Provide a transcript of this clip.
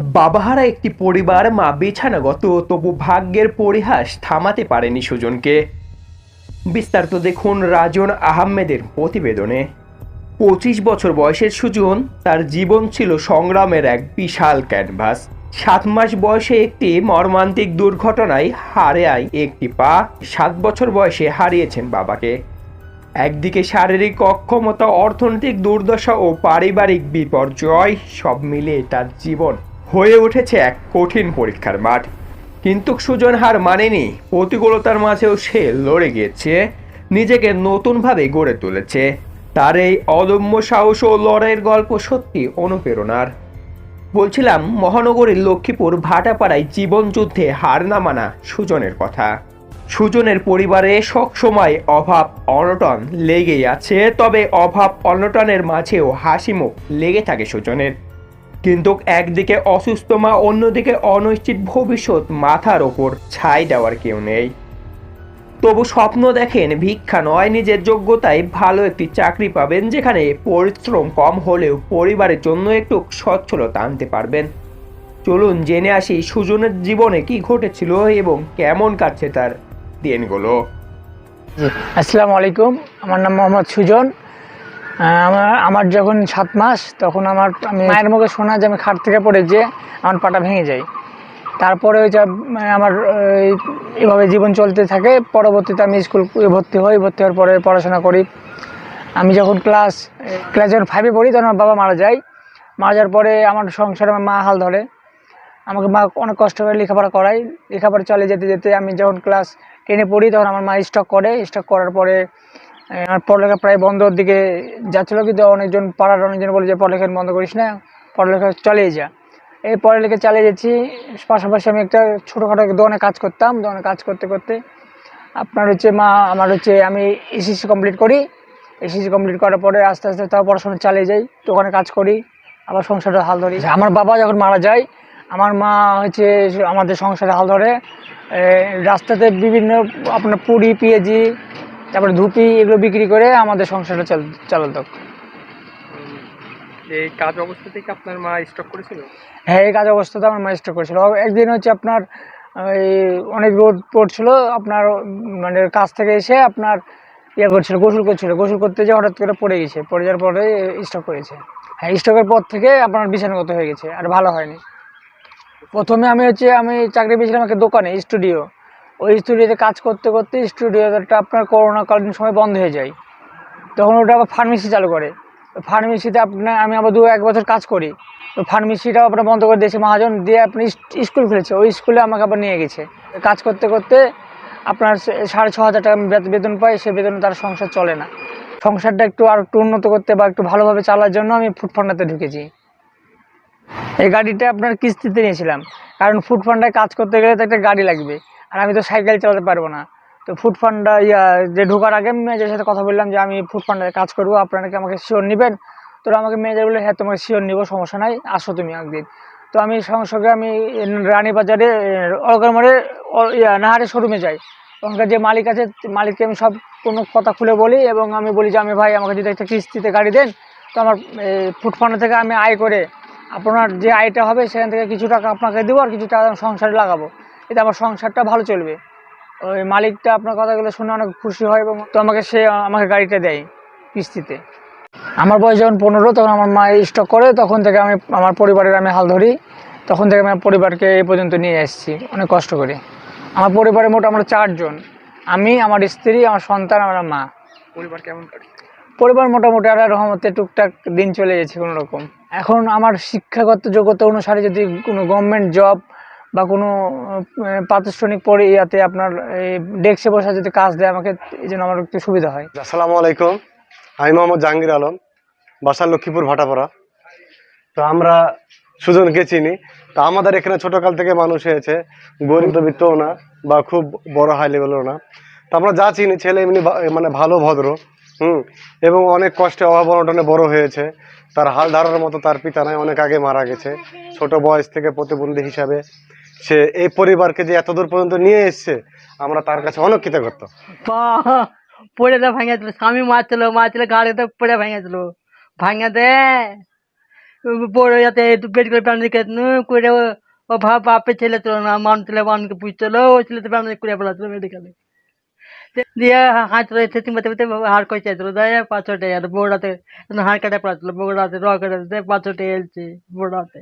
বাবাহারা একটি পরিবার মা বিছানাগত, তবু ভাগ্যের পরিহাস থামাতে পারেনি সুজনকে। বিস্তারিত দেখুন রাজন আহমেদের প্রতিবেদনে। পঁচিশ বছর বয়সের সুজন, তার জীবন ছিল সংগ্রামের এক বিশাল ক্যানভাস। সাত মাস বয়সে একটি মর্মান্তিক দুর্ঘটনায় হারায় একটি পা। সাত বছর বয়সে হারিয়েছেন বাবাকে। একদিকে শারীরিক অক্ষমতা, অর্থনৈতিক দুর্দশা ও পারিবারিক বিপর্যয়, সব মিলিয়ে তার জীবন হয়ে উঠেছে এক কঠিন পরীক্ষার মাঠ। কিন্তু সুজন হার মানেনি। প্রতিকূলতার মাঝেও সে লড়ে গিয়েছে, নিজেকে নতুনভাবে গড়ে তুলেছে। তার এই অদম্য সাহস ও লড়াইয়ের গল্প সত্যি অনুপ্রেরণার। বলছিলাম, মহানগরীর লক্ষ্মীপুর ভাটাপাড়ায় জীবনযুদ্ধে হার না মানা সুজনের কথা। সুজনের পরিবারে সবসময় অভাব, অনটন লেগেই আছে, তবে অভাব, অনটনের মাঝেও হাসি মুখ লেগে থাকে সুজনের। কিন্তু একদিকে অসুস্থ মা, অন্যদিকে অনিশ্চিত ভবিষ্যৎ মাথার ওপর ছাই দেওয়ার কেউ নেই। তবু স্বপ্ন দেখেন, ভিক্ষা নয়, নিজের যোগ্যতায় ভালো একটি চাকরি পাবেন, যেখানে পরিশ্রম কম হলেও পরিবারের জন্য একটু সচ্ছলতা আনতে পারবেন। চলুন জেনে আসি সুজনের জীবনে কি ঘটেছিল এবং কেমন কাটছে তার দিনগুলো। আসসালামু আলাইকুম। আমার নাম মোহাম্মদ সুজন। আমার আমার যখন সাত মাস, তখন আমার আমি মায়ের মুখে শোনা যে আমি খাট থেকে পড়ে যে আমার পাটা ভেঙে যায়। তারপরে ওই আমার এভাবে জীবন চলতে থাকে। পরবর্তীতে আমি স্কুল ভর্তি হই, ভর্তি হওয়ার পরে পড়াশোনা করি। আমি যখন ক্লাস ক্লাস যখন ফাইভে পড়ি, তখন আমার বাবা মারা যায়। মারা যাওয়ার পরে আমার সংসারে আমার মা হাল ধরে। আমাকে মা অনেক কষ্ট করে লেখাপড়া করায়। লেখাপড়া চলে যেতে যেতে আমি যখন ক্লাস টেনে পড়ি, তখন আমার মা স্টক করে। স্টক করার পরে আমার পড়ালেখা প্রায় বন্ধর দিকে যাচ্ছিল, কিন্তু অনেকজন পাড়ার অনেকজন বলে যে, পড়ালেখা বন্ধ করিস না, পড়ালেখা চালিয়ে যা। এই পড়ালেখা চালিয়ে যাচ্ছি, পাশাপাশি আমি একটা ছোটোখাটো দোকানে কাজ করতাম। দোকানে কাজ করতে করতে আপনার হচ্ছে মা, আমার হচ্ছে আমি এসএসসি কমপ্লিট করি। এসএসসি কমপ্লিট করার পরে আস্তে আস্তে তাও পড়াশোনা চালিয়ে যাই, দোকানে কাজ করি, আবার সংসারে হাল ধরি। আমার বাবা যখন মারা যায়, আমার মা হচ্ছে আমাদের সংসারে হাল ধরে রাস্তাতে বিভিন্ন আপনার পুরি পেঁয়াজি তারপরে ধুপি এগুলো বিক্রি করে আমাদের সংসারটা চাল চালাতো। এই কাজ অবস্থা থেকে আপনার মা স্টক করেছিল? হ্যাঁ এই কাজ অবস্থাতে আমার মা স্ট্রোক করেছিল। একদিন হচ্ছে আপনার ওই অনেক রোদ পড়ছিল আপনার মানে কাজ থেকে এসে আপনার ইয়ে করছিল গোসল করছিল। গোসল করতে যে হঠাৎ করে পড়ে গেছে। পড়ে যাওয়ার পরে স্ট্রোক করেছে। হ্যাঁ স্ট্রোকের পর থেকে আপনার বিছানাগত হয়ে গেছে আর ভালো হয়নি। প্রথমে আমি হচ্ছে আমি চাকরি পেয়েছিলাম একটা দোকানে স্টুডিও ওই স্টুডিওতে কাজ করতে করতে স্টুডিওটা আপনার করোনাকালীন সময় বন্ধ হয়ে যায়। তখন ওটা আবার ফার্মেসি চালু করে। ফার্মেসিতে আপনার আমি আবার দু এক বছর কাজ করি। তো ফার্মেসিটাও আপনার বন্ধ করে দিয়েছে। মহাজন দিয়ে আপনি স্কুল খুলেছে। ওই স্কুলে আমাকে আবার নিয়ে গেছে। কাজ করতে করতে আপনার সাড়ে ছ হাজার টাকা বেতন পাই সে বেতনে তার সংসার চলে না। সংসারটা একটু আর একটু উন্নত করতে বা একটু ভালোভাবে চালার জন্য আমি ফুড ফান্ডাতে ঢুকেছি। এই গাড়িটা আপনার কিস্তিতে নিয়েছিলাম। কারণ ফুড ফান্ডায় কাজ করতে গেলে তো একটা গাড়ি লাগবে। আর আমি তো সাইকেল চালাতে পারব না। তো ফুড ফান্ডা ইয়া, যে ঢোকার আগে মেয়েদের সাথে কথা বললাম যে, আমি ফুড ফান্ডায় কাজ করব, আপনারা কি আমাকে শিওর নেবেন? তো আমাকে মেয়েদের বলে হ্যাঁ তোমাকে শিওর নিবো, সমস্যা নাই, আসো তুমি একদিন। তো আমি সঙ্গে সঙ্গে আমি রানীবাজারে ইয়া, নাহারের শোরুমে যাই। ওখানকার যে মালিক আছে, মালিককে আমি সব কোনো কথা খুলে বলি এবং আমি বলি যে, আমি ভাই, আমাকে যদি একটা কিস্তিতে গাড়ি দেন, তো আমার ফুড ফান্ডা থেকে আমি আয় করে, আপনার যে আয়টা হবে, সেখান থেকে কিছু টাকা আপনাকে দেবো আর কিছু টাকা সংসারে লাগাবো। এতে আমার সংসারটা ভালো চলবে। ওই মালিকটা আপনার কথাগুলো শুনে অনেক খুশি হয় এবং তো আমাকে সে আমাকে গাড়িটা দেয় কিস্তিতে। আমার বয়স যখন পনেরো তখন আমার মা স্টক করে তখন থেকে আমি আমার পরিবারের আমি হাল ধরি তখন থেকে আমি আমার পরিবারকে এই পর্যন্ত নিয়ে এসেছি অনেক কষ্ট করে। আমার পরিবারে মোট আমরা চারজন আমি আমার স্ত্রী আমার সন্তান আমার মা। পরিবার কেমন পরিবার মোটামুটি আর রহমতে টুকটাক দিন চলে যাচ্ছে কোনো রকম এখন আমার শিক্ষাগত যোগ্যতা অনুসারে যদি কোনো গভর্নমেন্ট জব বা কোনো প্রাতিষ্ঠানিক পরে ইয়াতে আপনার ডেস্কে বসা যদি কাজ দেয়, আমাকে এই জন্য আমার একটু সুবিধা হয়। আসসালামু আলাইকুম। আমি মোহাম্মদ জাহাঙ্গীর আলম বাসা লক্ষ্মীপুর, ভাটাপাড়া। তো আমরা সুজনকে চিনি। তো আমাদের এখানে ছোটকাল থেকে মানুষ হয়েছে। গরিববিত্তও না, বা খুব বড় হাই লেভেলও না। তো আমরা যা চিনি, ছেলে এমনি মানে ভালো, ভদ্র, হুম, এবং অনেক কষ্টে অভাব অনটনে বড় হয়েছে। তার হাল ধারার মতো তার পিতা নাই, অনেক আগে মারা গেছে। ছোট বয়স থেকে প্রতিবন্ধী হিসাবে সে এই পরিবারকে যে এতদূর পর্যন্ত নিয়ে এসছে, আমরা তার কাছে অনেক কৃতজ্ঞ পড়ে তো ভাঙিয়েছিল স্বামী মারছিল মারছিল গাড়িতে পড়ে ভাঙিয়েছিল ভাঙে দে। পড়ে যাতে করে করে ও ভাব বাপের ছেলে ছিল না মান ছেলে মানকে ওই ছেলে তো প্রাণী করে ফেলাছিল মেডিকেলে দিয়ে হাত রয়েছে তিন বাতে হাড় চাইছিল দেয় পাঁচশো টাকা বউরাতে হাড় কাটা বউরাতে র কাটাতে পাঁচশো টাকা এলছে বউরাতে